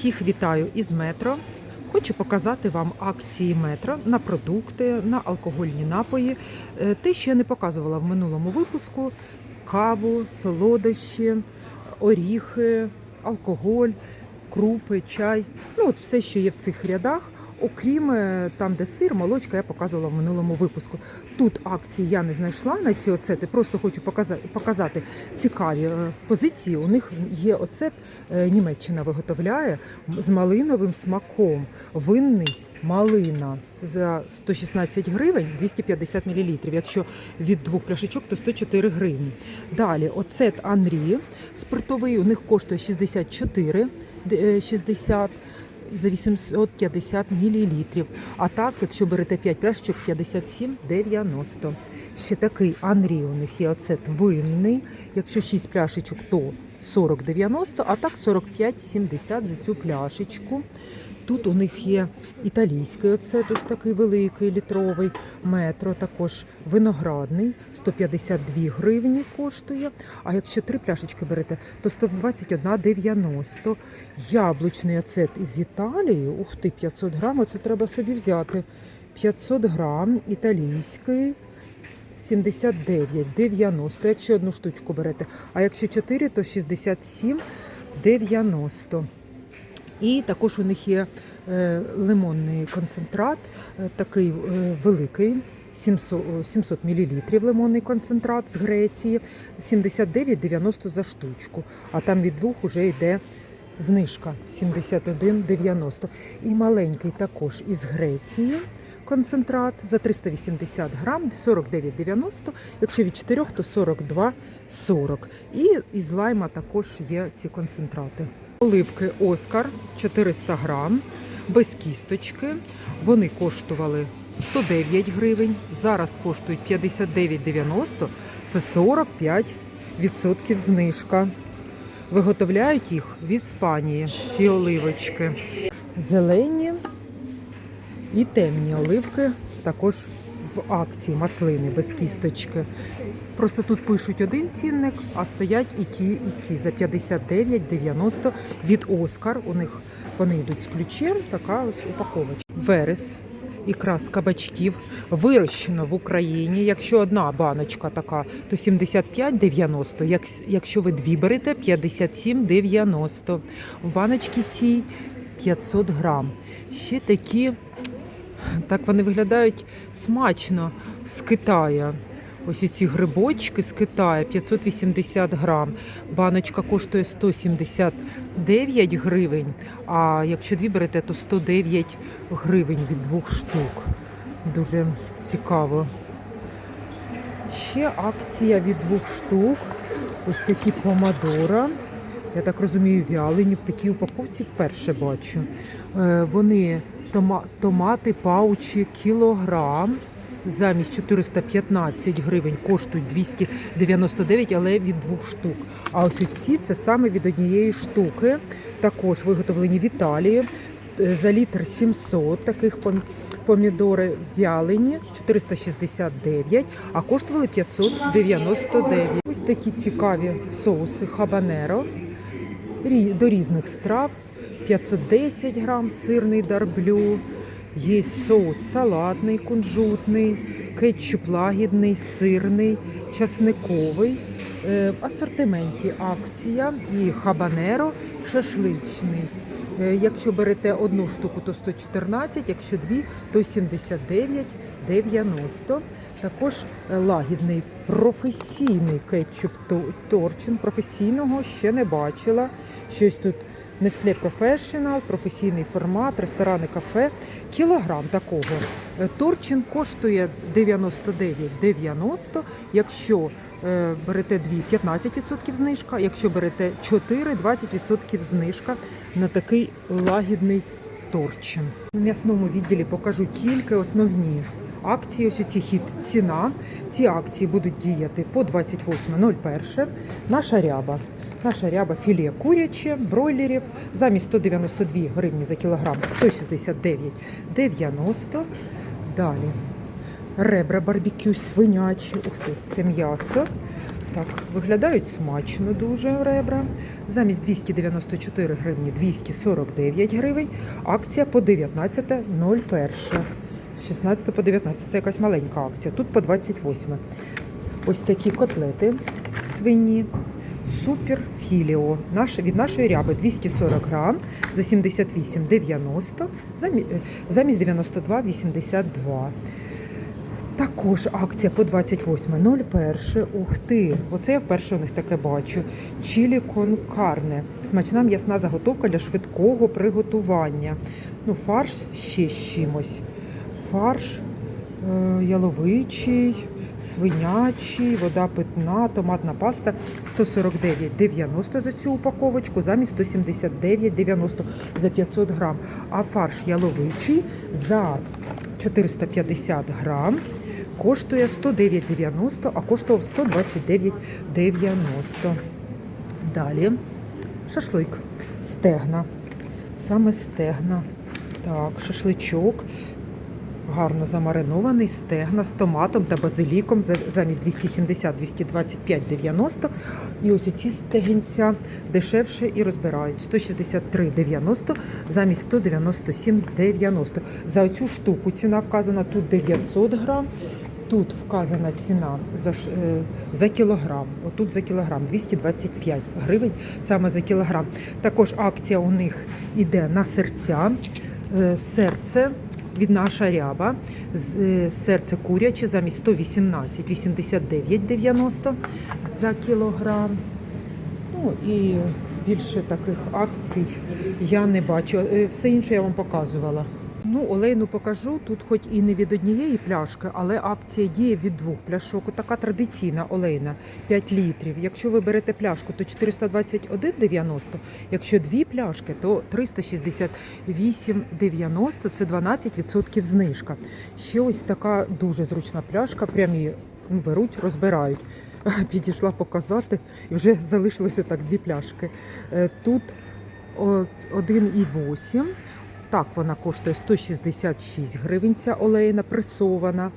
Всіх вітаю із метро. Хочу показати вам акції метро на продукти, на алкогольні напої. Е, Те, що я не показувала в минулому випуску: каву, солодощі, оріхи, алкоголь, крупи, чай. Ну, от все, що є в цих рядах. Окрім е, там, де сир, молочка, я показувала в минулому випуску. Тут акції я не знайшла на ці оцети. Просто хочу показати, цікаві е, позиції. У них є оцет, е, Німеччина виготовляє з малиновим смаком. Винний малина за 116 гривень 250 мл. Якщо від двох пляшечок, то 104 гривні. Далі оцет Анрі спиртовий. У них коштує 64 е, 60 за 850 мл. А так, якщо берете 5 пляшечок, 57,90. Ще такий Анрій у них є оцет винний. Якщо 6 пляшечок, то 40,90, а так 45,70 за цю пляшечку. Тут у них є італійський оцет, ось такий великий літровий метро, також виноградний, 152 гривні коштує. А якщо три пляшечки берете, то 121,90. Яблучний оцет із Італії, ух ти, 500 грам, оце треба собі взяти. 500 грам, італійський, 79,90, якщо одну штучку берете. А якщо 4, то 67,90. І також у них є е, лимонний концентрат, е, такий е, великий. 700, о, 700 мл лимонний концентрат з Греції, 79,90 за штучку. А там від двох вже йде знижка 71,90. І маленький також із Греції концентрат за 380 грам, 49,90. Якщо від 4, то 42,40. І із лайма також є ці концентрати. Оливки Оскар 400 грам, без кісточки. Вони коштували 109 гривень, зараз коштують 59,90, це 45% знижка. Виготовляють їх в Іспанії, ці оливочки. Зелені і темні оливки також в акції маслини без кісточки. Просто тут пишуть один цінник, а стоять і ті, і ті за 59,90 від Оскар. У них вони йдуть з ключем, така ось упаковочка. Верес. Ікра з кабачків вирощено в Україні. Якщо одна баночка така, то 75,90. Як, якщо ви дві берете, 57,90. В баночці цій 500 грам. Ще такі, так вони виглядають смачно з Китаю. Ось ці грибочки з Китаю 580 грам. Баночка коштує 179 гривень. А якщо дві берете, то 109 гривень від двох штук. Дуже цікаво. Ще акція від двох штук. Ось такі помадора. Я так розумію, вялені в такій упаковці вперше бачу. Е, Вони тома- томати, паучі, кілограм. Замість 415 гривень коштують 299, але від двох штук. А ось ці це саме від однієї штуки. Також виготовлені в Італії. Е, За літр 700 таких пом- помідори вялені 469, а коштували 599. Ось такі цікаві соуси хабанеро до різних страв. 510 грам сирний дарблю. Є соус салатний, кунжутний, кетчуп лагідний, сирний, часниковий. Е, В асортименті акція і хабанеро шашличний. Е, Якщо берете одну штуку, то 114, якщо дві, то 79,90. Також е, лагідний професійний кетчуп Торчин. Професійного ще не бачила. Щось тут Nestle Professional, професійний формат, ресторани, кафе. Кілограм такого. Е, Торчин коштує 99,90. Якщо е, берете дві, 15% знижка. Якщо берете 4, 20% знижка на такий лагідний торчин. У м'ясному відділі покажу тільки основні акції. Ось ці хід ціна. Ці акції будуть діяти по 28.01. Наша ряба. Наша ряба філе куряче, бройлерів замість 192 гривні за кілограм 169,90. Далі ребра барбекю свинячі. Ух ти, це м'ясо. Так, виглядають смачно дуже ребра. Замість 294 гривні 249 гривень. Акція по 19.01. З 16 по 19. Це якась маленька акція. Тут по 28. Ось такі котлети свині. Супер філіо. Від нашої ряби 240 грам за 78,90 е, замість 92,82. Також акція по 28.01. Ух ти! Оце я вперше у них таке бачу. Чілі кон карне. Смачна м'ясна заготовка для швидкого приготування. Ну, фарш ще з чимось. Фарш е, яловичий, свинячий, вода питна, томатна паста 149,90 за цю упаковочку, замість 179,90 за 500 грам. А фарш яловичий за 450 грам коштує 109,90, а коштував 129,90. Далі шашлик, стегна. Саме стегна. Так, шашличок. Гарно замаринований стегна з томатом та базиліком замість 270 225,90. І ось ці стегінця дешевше і розбирають 163,90 замість 197,90. За цю штуку ціна вказана тут 900 грам. Тут вказана ціна за, е, за кілограм. Отут за кілограм 225 гривень саме за кілограм. Також акція у них іде на серця. Е, Серце від наша ряба. Е, Серце куряче замість 118 89,90 за кілограм. Ну і більше таких акцій я не бачу. Е, Все інше я вам показувала. Ну, олейну покажу. Тут хоч і не від однієї пляшки, але акція діє від двох пляшок. Така традиційна олейна 5 літрів. Якщо ви берете пляшку, то 421,90. Якщо дві пляшки, то 368,90. Це 12% знижка. Ще ось така дуже зручна пляшка. Прямі ну, беруть, розбирають. Підійшла показати, і вже залишилося так дві пляшки. Е, Тут 1,8. Так, вона коштує 166 гривень, ця олейна пресована.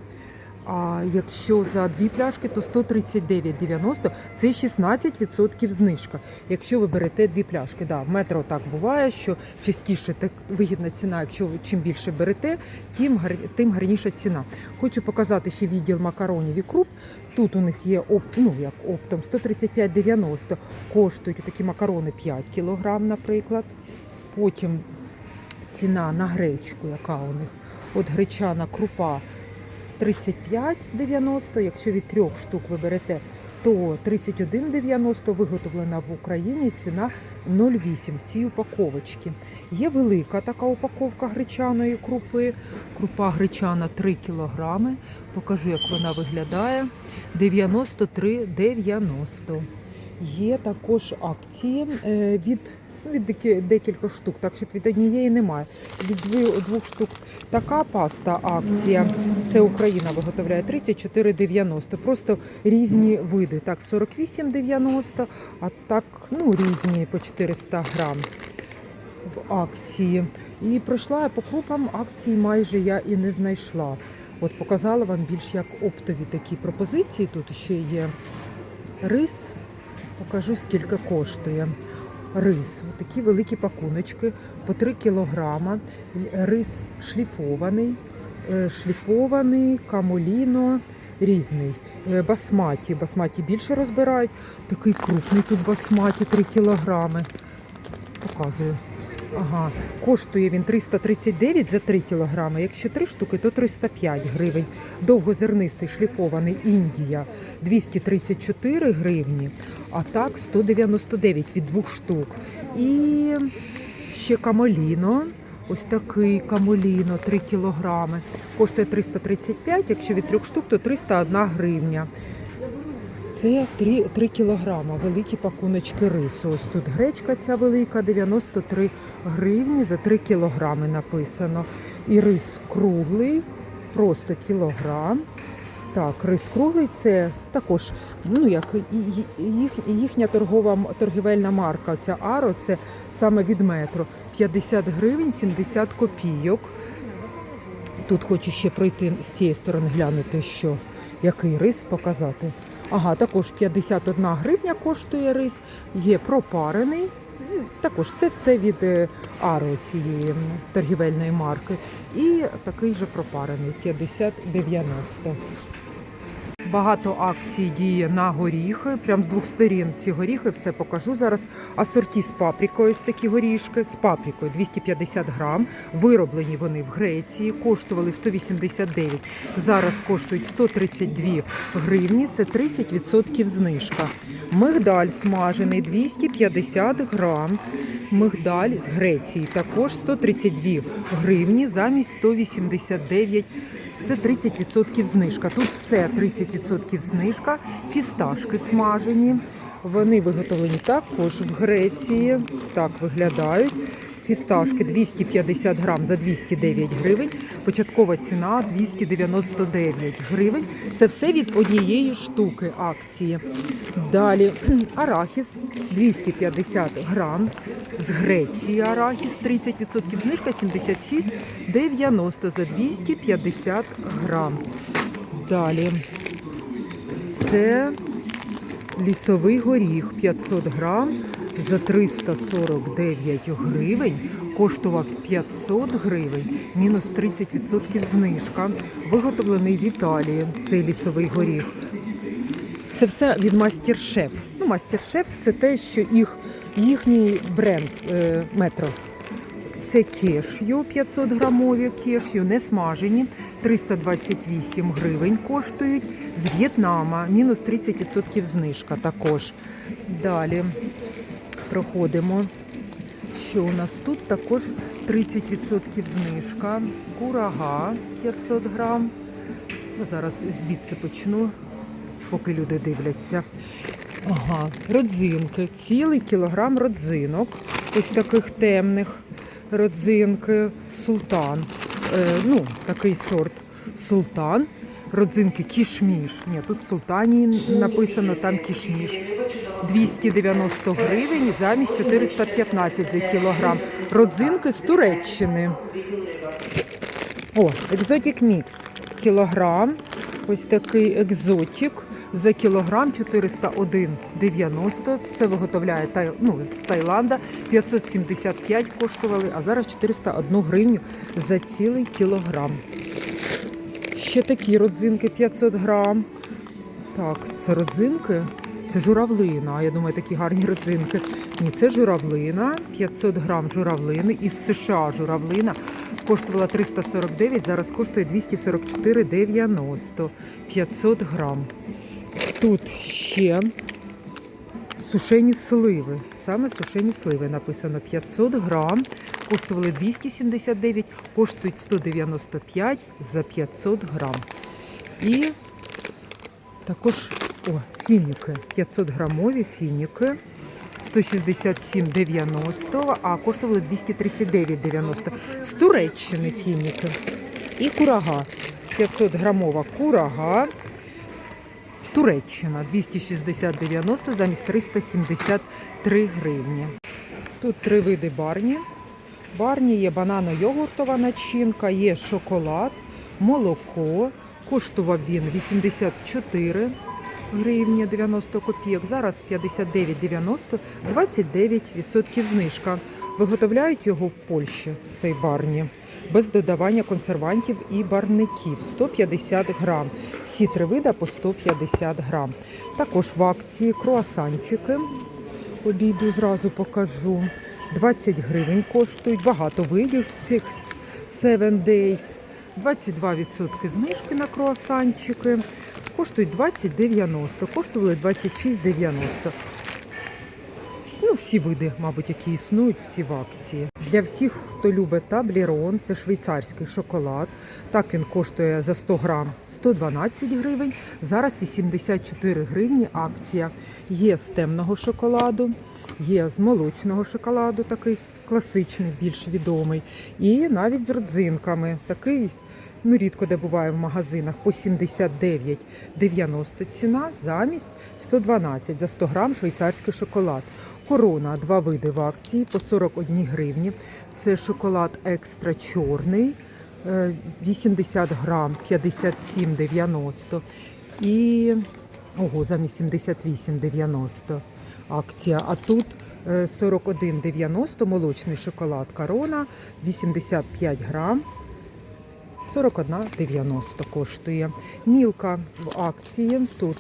А якщо за дві пляшки, то 139,90 це 16% знижка. Якщо ви берете дві пляшки, да, в метро так буває, що частіше так вигідна ціна, якщо ви чим більше берете, тим, тим гарніша ціна. Хочу показати ще відділ макаронів і круп. Тут у них є оп, ну, як оптом 135,90 коштують такі макарони 5 кг, наприклад. Потім ціна на гречку, яка у них. От гречана крупа 35,90. Якщо від трьох штук ви берете, то 31,90 виготовлена в Україні. Ціна 0,8 в цій упаковочці. Є велика така упаковка гречаної крупи. Крупа гречана 3 кілограми. Покажу, як вона виглядає. 93,90. Є також акції е, від від декілька штук, так щоб від однієї немає. Від двох штук така паста акція. Це Україна виготовляє 34,90. Просто різні види. Так, 48,90, а так ну, різні по 400 грам в акції. І пройшла я по крупам акції майже я і не знайшла. От показала вам більш як оптові такі пропозиції. Тут ще є рис. Покажу скільки коштує. Рис, такі великі пакуночки по 3 кілограма. Рис шліфований, е, шліфований, камоліно, різний. Е, Басматі. Басматі більше розбирають. Такий крупний тут басматі 3 кілограми. Показую. Ага, коштує він 339 за 3 кілограми. Якщо 3 штуки, то 305 гривень. Довгозернистий шліфований Індія 234 гривні, а так 199 від двох штук. І ще камоліно. Ось такий камоліно 3 кілограми. Коштує 335, якщо від трьох штук, то 301 гривня. Це 3, 3 кілограма, великі пакуночки рису. Ось тут гречка ця велика, 93 гривні за 3 кілограми написано. І рис круглий, просто кілограм. Так, рис круглий це також, ну як їх, їхня торгова торгівельна марка. Ця Аро, це саме від метро. 50 гривень 70 копійок. Тут хочу ще пройти з цієї сторони глянути, що який рис показати. Ага, також 51 гривня коштує рис, є пропарений. Також це все від е, Аро цієї торгівельної марки. І такий же пропарений 50-90. Багато акцій діє на горіхи. Прям з двох сторін ці горіхи все покажу зараз. Асорті з паприкою, ось такі горішки, з паприкою 250 грам. Вироблені вони в Греції, коштували 189. Зараз коштують 132 гривні. Це 30% знижка. Мигдаль смажений 250 грам. Мигдаль з Греції також 132 гривні замість 189 це 30% знижка. Тут все 30% знижка. Фісташки смажені. Вони виготовлені також в Греції. Так виглядають. Фісташки 250 грам за 209 гривень. Початкова ціна 299 гривень. Це все від однієї штуки акції. Далі арахіс 250 грам. З Греції арахіс 30% знижка 76,90 за 250 грам. Далі це лісовий горіх 500 грам за 349 гривень. Коштував 500 гривень, мінус 30% знижка. Виготовлений в Італії цей лісовий горіх. Це все від Мастер-Шеф. Ну, Мастер-Шеф це те, що їх, їхній бренд е, метро. Це кешю 500 грамові кешю, не смажені, 328 гривень коштують. З В'єтнама мінус 30% знижка також. Далі проходимо. Що у нас тут також 30% знижка. Курага 500 грам. Ну, Зараз звідси почну, поки люди дивляться. Ага, родзинки. Цілий кілограм родзинок. Ось таких темних родзинки. Султан. Е, ну, такий сорт. Султан. Родзинки кішміш. Ні, тут султані написано, там кішміш. 290 гривень замість 415 за кілограм. Родзинки з Туреччини. О, екзотік мікс. Кілограм. Ось такий екзотік. За кілограм 401,90. Це виготовляє Тай, ну, з Таїланда. 575 коштували, а зараз 401 гривню за цілий кілограм. Ще такі родзинки 500 грам. Так, це родзинки. Це журавлина. Я думаю, такі гарні родзинки. Ні, це журавлина. 500 грам журавлини. Із США журавлина. Коштувала 349, зараз коштує 244,90. 500 грам. Тут ще сушені сливи. Саме сушені сливи написано 500 грам. Коштували 279, коштують 195 за 500 грам. І також о, фініки. 500 грамові фініки. 167,90, а коштували 239,90. З Туреччини фініки. І курага. 500 грамова курага. Туреччина 260,90 замість 373 гривні. Тут три види барні. Барні є банано-йогуртова начинка, є шоколад, молоко. Коштував він 84 гривні 90 копійок. Зараз 59,90, 29% знижка. Виготовляють його в Польщі, цей барні, без додавання консервантів і барників. 150 грам. Всі три вида по 150 грам. Також в акції круасанчики. Обійду зразу покажу. 20 гривень коштують. Багато видів цих 7 Days. 22% знижки на круасанчики. Коштують 20,90. Коштували 26,90. Ну, всі види, мабуть, які існують, всі в акції. Для всіх, хто любить таблерон, це швейцарський шоколад. Так він коштує за 100 грам 112 гривень. Зараз 84 гривні акція. Є з темного шоколаду, є з молочного шоколаду, такий класичний, більш відомий. І навіть з родзинками. Такий ну рідко де буває в магазинах, по 79,90 ціна замість 112 за 100 грам швейцарський шоколад. Корона, два види в акції по 41 гривні. Це шоколад екстра чорний, е, 80 грам 57,90. І Ого, замість 78,90 акція. А тут е, 41,90 молочний шоколад Корона, 85 грам. 41,90 коштує. Мілка в акції. Тут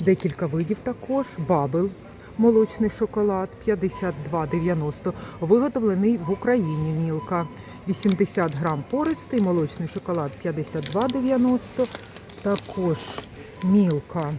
декілька видів також. Бабл молочний шоколад 52,90. Виготовлений в Україні мілка. 80 грам пористий, молочний шоколад 52,90. Також мілка.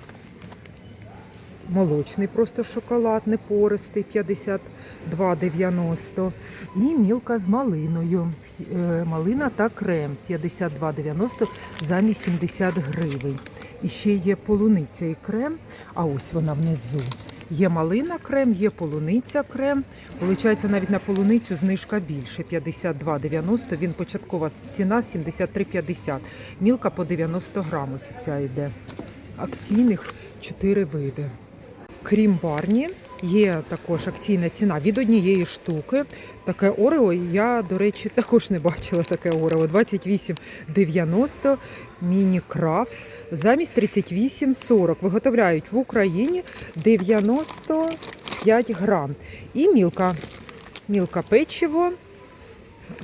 Молочний просто шоколад, не пористий, 52,90. І мілка з малиною. Е, Малина та крем 52,90 замість 70 гривень. І ще є полуниця і крем, а ось вона внизу. Є малина крем, є полуниця крем. Получається, навіть на полуницю знижка більше 52,90. Він початкова ціна 73,50. Мілка по 90 грам ось ця йде. Акційних 4 види. Крім барні, є також акційна ціна від однієї штуки. Таке Орео. Я, до речі, також не бачила таке Орео. 28,90 міні-крафт. Замість 38,40. Виготовляють в Україні 95 грам. І мілка. Мілка печиво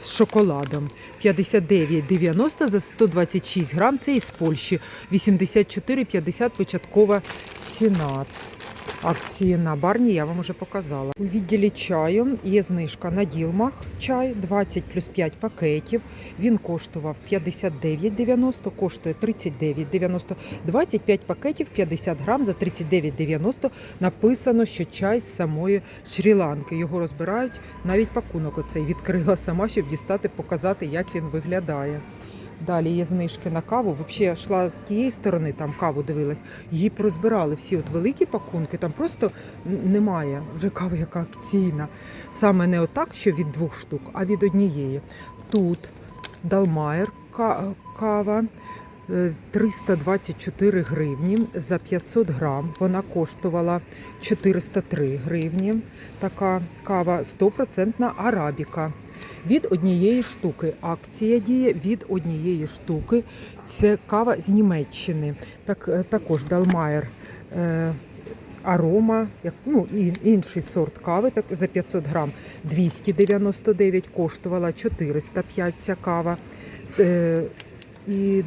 з шоколадом. 59,90 за 126 грам. Це із Польщі. 84,50 початкова ціна. Акції на барні я вам вже показала. У відділі чаю є знижка на ділмах чай 20 плюс 5 пакетів. Він коштував 59,90, коштує 39,90. 25 пакетів 50 грам за 39,90. Написано, що чай з самої Шрі-Ланки. Його розбирають. Навіть пакунок оцей відкрила сама, щоб дістати, показати, як він виглядає. Далі є знижки на каву. Взагалі йшла з тієї сторони, там каву дивилась. Її порозбирали всі от великі пакунки, там просто немає вже кави, яка акційна. Саме не отак, що від двох штук, а від однієї. Тут Далмайер кава. е, 324 гривні за 500 грам. Вона коштувала 403 гривні. Така кава 100% арабіка. Від однієї штуки. Акція діє від однієї штуки. Це кава з Німеччини. Так, е, також Далмайер. Е, Арома, як ну інший сорт кави, так за 500 грам 299 коштувала 405 ця кава. І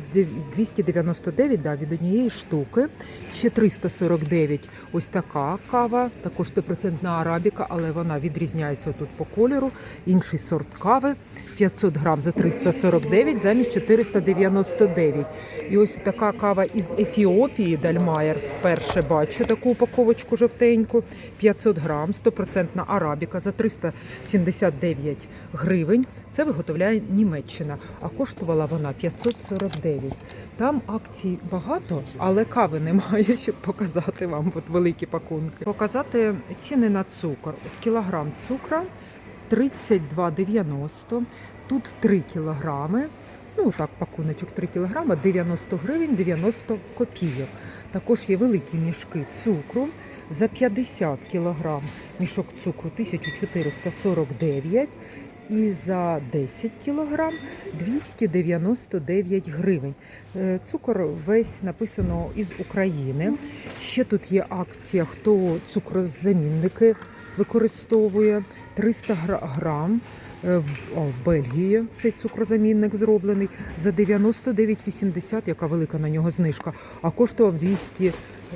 299 да, від однієї штуки. Ще 349 ось така кава, також 100% арабіка, але вона відрізняється тут по кольору. Інший сорт кави 500 грам за 349 замість 499. І ось така кава із Ефіопії Дальмаєр. Вперше бачу таку упаковочку жовтеньку. 500 грам, 100% арабіка за 379 гривень. Це виготовляє Німеччина, а коштувала вона 549. Там акцій багато, але кави немає, щоб показати вам от великі пакунки. Показати ціни на цукор. От кілограм цукра 32,90. Тут 3 кілограми. Ну так, пакуночок 3 кілограма, 90 гривень 90 копійок. Також є великі мішки цукру за 50 кілограм. Мішок цукру 1449 і за 10 кілограм 299 гривень. Е, Цукор весь написано із України. Ще тут є акція, хто цукрозамінники використовує 300 гра- грам. Е, В, Бельгії цей цукрозамінник зроблений за 99,80, яка велика на нього знижка, а коштував 200,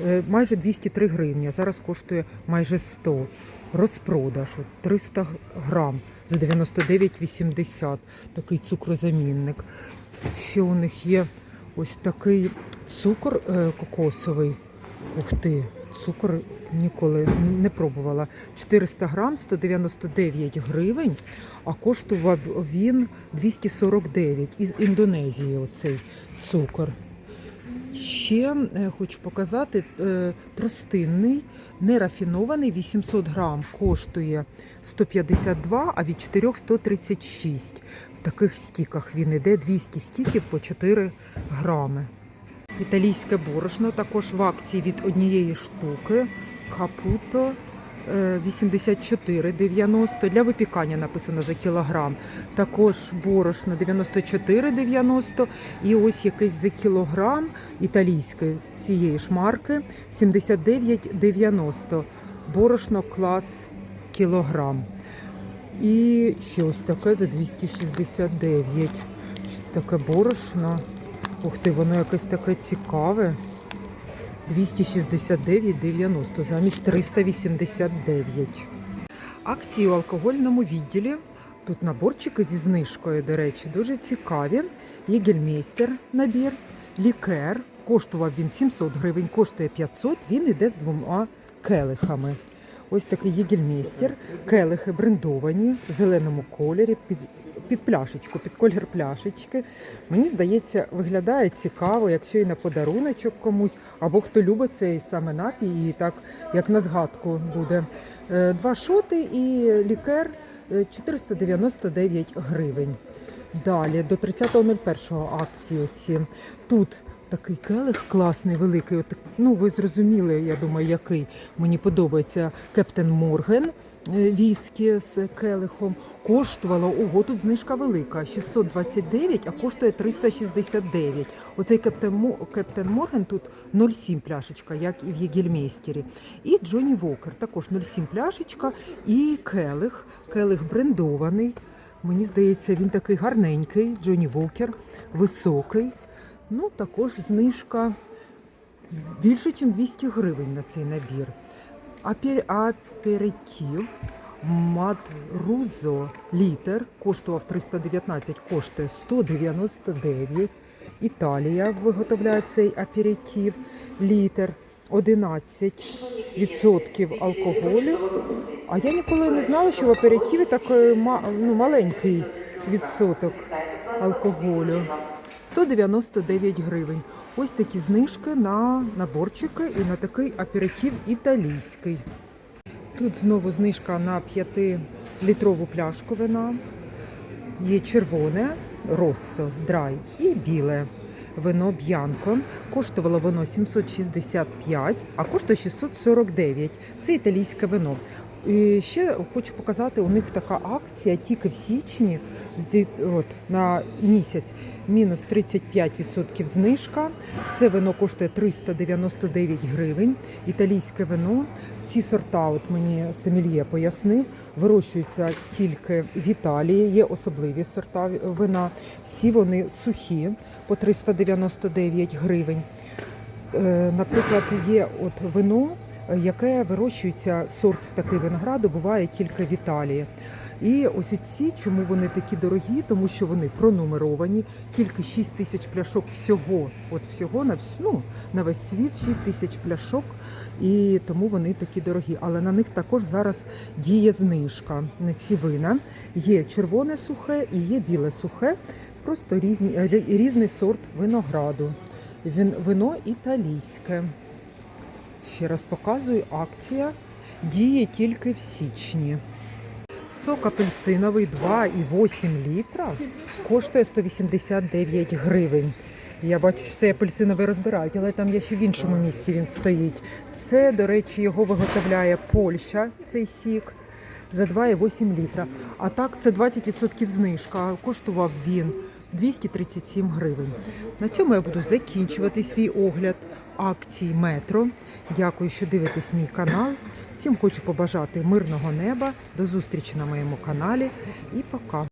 е, майже 203 гривні. а Зараз коштує майже 100. Розпродаж от 300 грам за 99,80. Такий цукрозамінник. Ще у них є ось такий цукор е, кокосовий. Ух ти, цукор ніколи не пробувала. 400 грам 199 гривень, а коштував він 249 із Індонезії. Оцей цукор. Ще е, хочу показати е, тростинний, нерафінований 800 грам коштує 152, а від 4 136. В таких стіках він іде 200 стіків по 4 грами. Італійське борошно також в акції від однієї штуки. Капуто 84,90. Для випікання написано за кілограм. Також борошно 94,90. І ось якийсь за кілограм італійської цієї ж марки 79,90. Борошно клас кілограм. І ще ось таке за 269. Таке борошно. Ух ти, воно якесь таке цікаве. 269,90 замість 389. Акції у алкогольному відділі. Тут наборчики зі знижкою, до речі, дуже цікаві. Єгельмейстер набір, лікер. Коштував він 700 гривень, коштує 500, він іде з двома келихами. Ось такий єгельмейстер, келихи брендовані в зеленому кольорі, під, пляшечку, під колір пляшечки. Мені здається, виглядає цікаво, якщо і на подаруночок комусь, або хто любить цей саме напій, і так як на згадку буде. Е, Два шоти і лікер е, 499 гривень. Далі до 30.01 акції ці. Тут такий келих класний, великий. Ну, ви зрозуміли, я думаю, який мені подобається Кептен Морген. Е, Віскі з келихом коштувало, ого, тут знижка велика, 629, а коштує 369. Оцей Кептен, Морген тут 0,7 пляшечка, як і в Єгельмейстері. І Джонні Вокер також 0,7 пляшечка і келих, келих брендований. Мені здається, він такий гарненький, Джонні Вокер, високий. Ну, також знижка більше, ніж 200 гривень на цей набір. Апер... Аперитив Мадрузо літр коштував 319, коштує 199. Італія виготовляє цей аперитив літр 11% алкоголю. А я ніколи не знала, що в аперитиві такий ну, маленький відсоток алкоголю. 199 гривень. Ось такі знижки на наборчики і на такий аперитив італійський. Тут знову знижка на 5-літрову пляшку вина. Є червоне, россо, драй і біле. Вино Б'янко. Коштувало воно 765, а коштує 649. Це італійське вино. І ще хочу показати, у них така акція тільки в січні, от, на місяць, мінус 35% знижка. Це вино коштує 399 гривень. Італійське вино. Ці сорта, от мені Семільє пояснив, вирощуються тільки в Італії. Є особливі сорта вина. Всі вони сухі по 399 гривень. Е, Наприклад, є от вино, яке вирощується, сорт такий винограду буває тільки в Італії. І ось ці, чому вони такі дорогі, тому що вони пронумеровані, тільки 6 тисяч пляшок всього, от всього на вс- ну, на весь світ 6 тисяч пляшок, і тому вони такі дорогі. Але на них також зараз діє знижка на ці вина. Є червоне сухе і є біле сухе, просто різні, різний сорт винограду. Він, вино італійське. Ще раз показую, акція діє тільки в січні. Сок апельсиновий 2,8 літра коштує 189 гривень. Я бачу, що цей апельсиновий розбирають, але там є ще в іншому місці він стоїть. Це, до речі, його виготовляє Польща, цей сік, за 2,8 літра. А так це 20% знижка. Коштував він 237 гривень. На цьому я буду закінчувати свій огляд акцій метро. Дякую, що дивитесь мій канал. Всім хочу побажати мирного неба. До зустрічі на моєму каналі і пока.